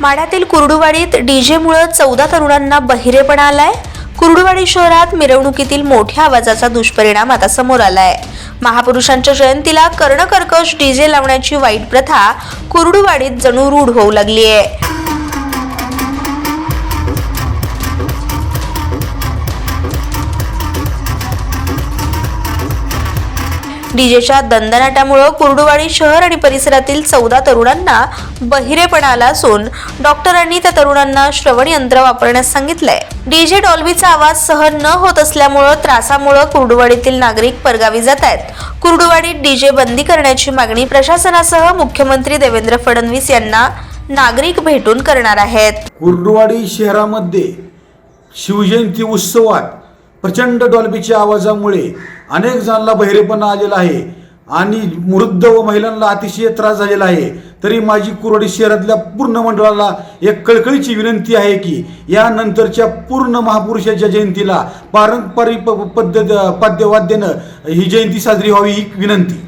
माढ्यातील कुर्डुवाडीत डीजेमुळे चौदा तरुणांना बहिरेपणा आलाय. कुर्डुवाडी शहरात मिरवणुकीतील मोठ्या आवाजाचा दुष्परिणाम आता समोर आलाय. महापुरुषांच्या जयंतीला कर्णकर्कश डीजे लावण्याची वाईट प्रथा कुर्डुवाडीत जणू रूढ होऊ लागली आहे डीजेच्या दंदनाट्यामुळं कुर्डुवाडी शहर आणि परिसरातील चौदा तरुणांना बहिरेपणा आला असून डॉक्टरांनी त्या तरुणांना श्रवण यंत्र वापरण्यास सांगितलंय. डीजे डॉल्बीचा आवाज सहन न होत असल्यामुळं त्रासामुळं कुर्डुवाडीतील नागरिक परगावी जात आहेत कुर्डुवाडीत डीजे बंदी करण्याची मागणी प्रशासनासह मुख्यमंत्री देवेंद्र फडणवीस यांना नागरिक भेटून करणार आहेत. कुर्डुवाडी शहरामध्ये शिवजयंती उत्सवात प्रचंड डॉल्बीच्या आवाजामुळे अनेक जणांना बहिरेपणा आलेला आहे आणि वृद्ध व महिलांना अतिशय त्रास झालेला आहे. तरी माझी कुरडी शहरातल्या पूर्ण मंडळाला एक कळकळीची विनंती आहे की यानंतरच्या पूर्ण महापुरुषाच्या जयंतीला पारंपरिक प- पद्धत पाद्यवाद्यानं ही जयंती साजरी व्हावी ही विनंती.